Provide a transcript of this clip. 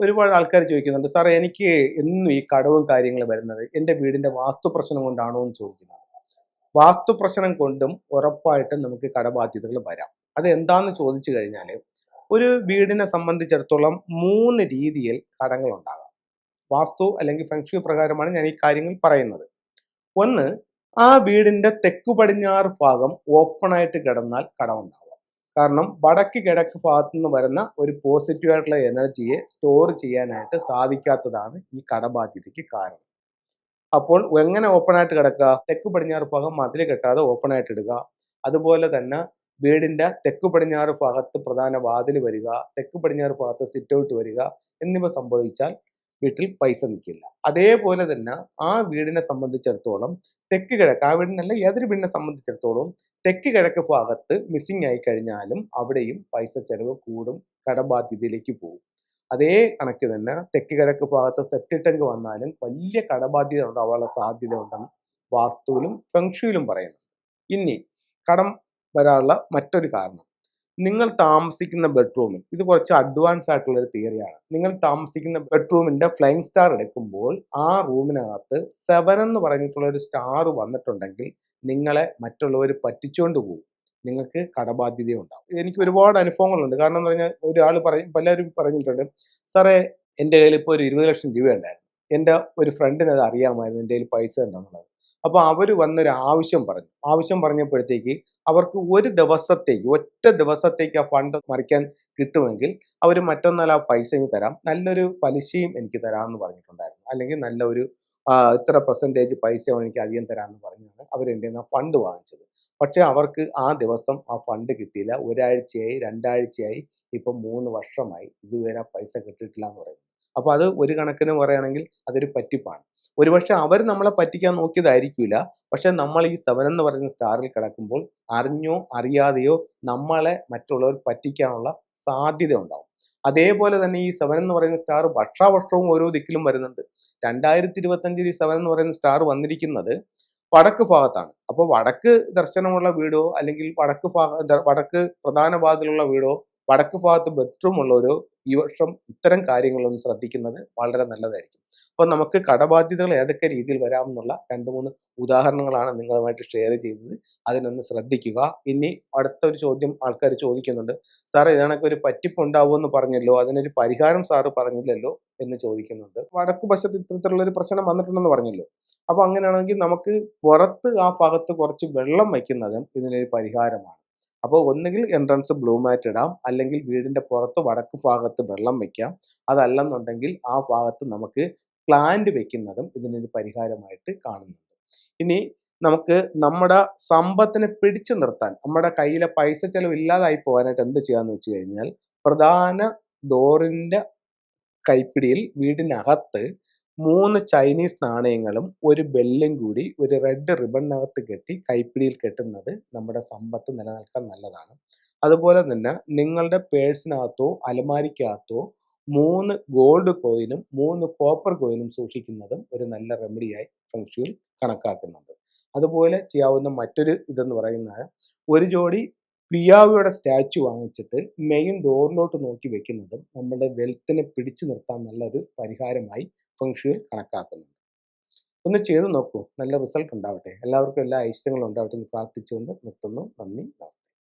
ഒരുപാട് ആൾക്കാർ ചോദിക്കുന്നുണ്ട് സാറേ എനിക്ക് എന്നും ഈ കടവും കാര്യങ്ങൾ വരുന്നത് എന്റെ വീടിന്റെ വാസ്തു പ്രശ്നം കൊണ്ടാണോ എന്ന് ചോദിക്കുന്നത് വാസ്തു പ്രശ്നം കൊണ്ടും ഉറപ്പായിട്ടും നമുക്ക് കടബാധ്യതകൾ വരാം. അത് എന്താണെന്ന് ചോദിച്ചു കഴിഞ്ഞാൽ ഒരു വീടിനെ സംബന്ധിച്ചിടത്തോളം മൂന്ന് രീതിയിൽ കടങ്ങൾ ഉണ്ടാകാം വാസ്തു അല്ലെങ്കിൽ ഫെങ്ഷു പ്രകാരമാണ് ഞാൻ ഈ കാര്യങ്ങൾ പറയുന്നത്. ഒന്ന് ആ വീടിന്റെ തെക്കു പടിഞ്ഞാറ് ഭാഗം ഓപ്പണായിട്ട് കിടന്നാൽ കടമുണ്ടാകും. കാരണം വടക്ക് കിഴക്ക് ഭാഗത്തു നിന്ന് വരുന്ന ഒരു പോസിറ്റീവ് ആയിട്ടുള്ള എനർജിയെ സ്റ്റോർ ചെയ്യാനായിട്ട് സാധിക്കാത്തതാണ് ഈ കടബാധ്യതയ്ക്ക് കാരണം. അപ്പോൾ എങ്ങനെ ഓപ്പൺ ആയിട്ട് കിടക്കുക? തെക്ക് പടിഞ്ഞാറ് ഭാഗം മതിൽ കെട്ടാതെ ഓപ്പൺ ആയിട്ട് ഇടുക. അതുപോലെ തന്നെ വീടിന്റെ തെക്ക് പടിഞ്ഞാറ് ഭാഗത്ത് പ്രധാന വാതിൽ വരിക തെക്ക് പടിഞ്ഞാറ് ഭാഗത്ത് സിറ്റ് ഔട്ട് വരിക എന്നിവ സംഭവിച്ചാൽ വീട്ടിൽ പൈസ നിൽക്കില്ല. അതേപോലെ തന്നെ ആ വീടിനെ സംബന്ധിച്ചിടത്തോളം തെക്ക് കിഴക്ക് ആ വീടിനല്ല ഏതൊരു വീടിനെ സംബന്ധിച്ചിടത്തോളം തെക്ക് കിഴക്ക് ഭാഗത്ത് മിസ്സിംഗ് ആയി കഴിഞ്ഞാലും അവിടെയും പൈസ ചെലവ് കൂടും കടബാധ്യതയിലേക്ക് പോകും. അതേ കണക്ക് തന്നെ തെക്ക് കിഴക്ക് ഭാഗത്ത് സെപ്റ്റി ടാങ്ക് വന്നാലും വലിയ കടബാധ്യത ഉണ്ടാവാനുള്ള സാധ്യത ഉണ്ടെന്ന് വാസ്തുവിലും ഫെങ്ഷുവിലും പറയുന്നു ഇനി കടം വരാനുള്ള മറ്റൊരു കാരണം. നിങ്ങൾ താമസിക്കുന്ന ബെഡ്റൂമിൽ ഇത് കുറച്ച് അഡ്വാൻസ് ആയിട്ടുള്ള ഒരു തിയറിയാണ് നിങ്ങൾ താമസിക്കുന്ന ബെഡ്റൂമിന്റെ ഫ്ലൈങ് സ്റ്റാർ എടുക്കുമ്പോൾ ആ റൂമിനകത്ത് സെവൻ എന്ന് പറഞ്ഞിട്ടുള്ള ഒരു സ്റ്റാർ വന്നിട്ടുണ്ടെങ്കിൽ നിങ്ങളെ മറ്റുള്ളവർ പറ്റിച്ചുകൊണ്ട് പോകും. നിങ്ങൾക്ക് കടബാധ്യത ഉണ്ടാവും എനിക്ക് ഒരുപാട് അനുഭവങ്ങളുണ്ട്. കാരണം എന്ന് പറഞ്ഞാൽ ഒരാൾ പറയും പലരും പറഞ്ഞിട്ടുണ്ട് സാറേ എന്റെ കയ്യിൽ ഇപ്പോൾ ഒരു ഇരുപത് ലക്ഷം രൂപ ഉണ്ടായിരുന്നു എന്റെ ഒരു ഫ്രണ്ടിന് അത് അറിയാമായിരുന്നു. എന്റെ കയ്യിൽ പൈസ ഉണ്ടെന്നുള്ളത്. അപ്പോൾ അവർ വന്നൊരു ആവശ്യം പറഞ്ഞു. ആവശ്യം പറഞ്ഞപ്പോഴത്തേക്ക് അവർക്ക് ഒരു ദിവസത്തേക്ക് ഒറ്റ ദിവസത്തേക്ക് ആ ഫണ്ട് മറിക്കാൻ കിട്ടുമെങ്കിൽ അവർ മറ്റൊന്നാൽ ആ പൈസ എനിക്ക് തരാം. നല്ലൊരു പലിശയും എനിക്ക് തരാമെന്ന് പറഞ്ഞിട്ടുണ്ടായിരുന്നു. അല്ലെങ്കിൽ നല്ലൊരു ഒരു ഇത്ര പെർസെന്റേജ് പൈസ എനിക്ക് അധികം തരാമെന്ന് പറഞ്ഞാണ് അവർ എന്റെ നിന്ന് ഫണ്ട് വാങ്ങിച്ചത്. പക്ഷേ അവർക്ക് ആ ദിവസം ആ ഫണ്ട് കിട്ടിയില്ല. ഒരാഴ്ചയായി രണ്ടാഴ്ചയായി ഇപ്പം മൂന്ന് വർഷമായി. ഇതുവരെ പൈസ കിട്ടിയിട്ടില്ല എന്ന് പറയുന്നു. അപ്പോൾ അത് ഒരു കണക്കിന് പറയുകയാണെങ്കിൽ അതൊരു പറ്റിപ്പാണ്. ഒരുപക്ഷെ അവർ നമ്മളെ പറ്റിക്കാൻ നോക്കിയതായിരിക്കില്ല പക്ഷേ നമ്മൾ ഈ സെവൻ എന്ന് പറയുന്ന സ്റ്റാറിൽ കിടക്കുമ്പോൾ അറിഞ്ഞോ അറിയാതെയോ നമ്മളെ മറ്റുള്ളവർ പറ്റിക്കാനുള്ള സാധ്യത ഉണ്ടാവും. അതേപോലെ തന്നെ ഈ സെവൻ എന്ന് പറയുന്ന സ്റ്റാർ വർഷാവർഷവും ഓരോ ദിക്കിലും വരുന്നുണ്ട്. രണ്ടായിരത്തി ഇരുപത്തഞ്ചിൽ ഈ സെവൻ എന്ന് പറയുന്ന സ്റ്റാർ വന്നിരിക്കുന്നത് വടക്ക് ഭാഗത്താണ്. അപ്പോൾ വടക്ക് ദർശനമുള്ള വീടോ അല്ലെങ്കിൽ വടക്ക് ഭാഗ വടക്ക് പ്രധാന ഭാഗത്തിലുള്ള വീടോ വടക്ക് ഭാഗത്ത് ബെഡ്റൂം ഉള്ളവരോ ഈ വർഷം ഇത്തരം കാര്യങ്ങളൊന്ന് ശ്രദ്ധിക്കുന്നത് വളരെ നല്ലതായിരിക്കും. അപ്പോൾ നമുക്ക് കടബാധ്യതകൾ ഏതൊക്കെ രീതിയിൽ വരാമെന്നുള്ള രണ്ട് മൂന്ന് ഉദാഹരണങ്ങളാണ് നിങ്ങളുമായിട്ട് ഷെയർ ചെയ്തത്. അതിനൊന്ന് ശ്രദ്ധിക്കുക. ഇനി അടുത്ത ഒരു ചോദ്യം ആൾക്കാർ ചോദിക്കുന്നുണ്ട്. സാർ ഇതാണൊക്കെ ഒരു പറ്റിപ്പ് ഉണ്ടാവുമെന്ന് പറഞ്ഞല്ലോ. അതിനൊരു പരിഹാരം സാറ് പറഞ്ഞില്ലല്ലോ? എന്ന് ചോദിക്കുന്നുണ്ട്. വടക്കു വശത്ത് ഇത്തരത്തിലുള്ള ഒരു പ്രശ്നം വന്നിട്ടുണ്ടെന്ന് പറഞ്ഞല്ലോ. അപ്പൊ അങ്ങനെയാണെങ്കിൽ നമുക്ക് പുറത്ത് ആ ഭാഗത്ത് കുറച്ച് വെള്ളം വയ്ക്കുന്നതും ഇതിനൊരു പരിഹാരമാണ്. അപ്പോൾ ഒന്നുകിൽ എൻട്രൻസ് ബ്ലൂ മാറ്റ് ഇടാം അല്ലെങ്കിൽ വീടിന്റെ പുറത്ത് വടക്ക് ഭാഗത്ത് വെള്ളം വെക്കാം. അതല്ലെന്നുണ്ടെങ്കിൽ ആ ഭാഗത്ത് നമുക്ക് പ്ലാന്റ് വെക്കുന്നതും ഇതിനൊരു പരിഹാരമായിട്ട് കാണുന്നുണ്ട്. ഇനി നമുക്ക് നമ്മുടെ സമ്പത്തിനെ പിടിച്ചു നിർത്താൻ നമ്മുടെ കയ്യിലെ പൈസ ചെലവ് ഇല്ലാതായി പോകാനായിട്ട് എന്ത് ചെയ്യാന്ന് വെച്ച് കഴിഞ്ഞാൽ പ്രധാന ഡോറിന്റെ കൈപ്പിടിയിൽ വീടിനകത്ത് മൂന്ന് ചൈനീസ് നാണയങ്ങളും ഒരു ബെല്ലും കൂടി ഒരു റെഡ് റിബണിനകത്ത് കെട്ടി കൈപ്പിടിയിൽ കെട്ടുന്നത് നമ്മുടെ സമ്പത്ത് നിലനിൽക്കാൻ നല്ലതാണ്. അതുപോലെ തന്നെ നിങ്ങളുടെ പേഴ്സിനകത്തോ അലമാരിക്കകത്തോ മൂന്ന് ഗോൾഡ് കോയിനും മൂന്ന് കോപ്പർ കോയിനും സൂക്ഷിക്കുന്നതും ഒരു നല്ല റെമഡിയായി ഫംഗ്ഷ്യൂൽ കണക്കാക്കുന്നുണ്ട്. അതുപോലെ ചെയ്യാവുന്ന മറ്റൊരു ഇതെന്ന് പറയുന്നത് ഒരു ജോഡി പിയാവിയുടെ സ്റ്റാച്ചു വാങ്ങിച്ചിട്ട് മെയിൻ ഡോറിലോട്ട് നോക്കി വെക്കുന്നതും നമ്മുടെ വെൽത്തിനെ പിടിച്ചു നിർത്താൻ നല്ലൊരു പരിഹാരമായി ഫംഗ്ഷനിൽ കണക്കാക്കുന്നുണ്ട്. ഒന്ന് ചെയ്തു നോക്കൂ. നല്ല റിസൾട്ട് ഉണ്ടാവട്ടെ. എല്ലാവർക്കും എല്ലാ ഐശ്വര്യങ്ങളും ഉണ്ടാവട്ടെ എന്ന് പ്രാർത്ഥിച്ചുകൊണ്ട് നിർത്തുന്നു. നന്ദി നമസ്കാരം.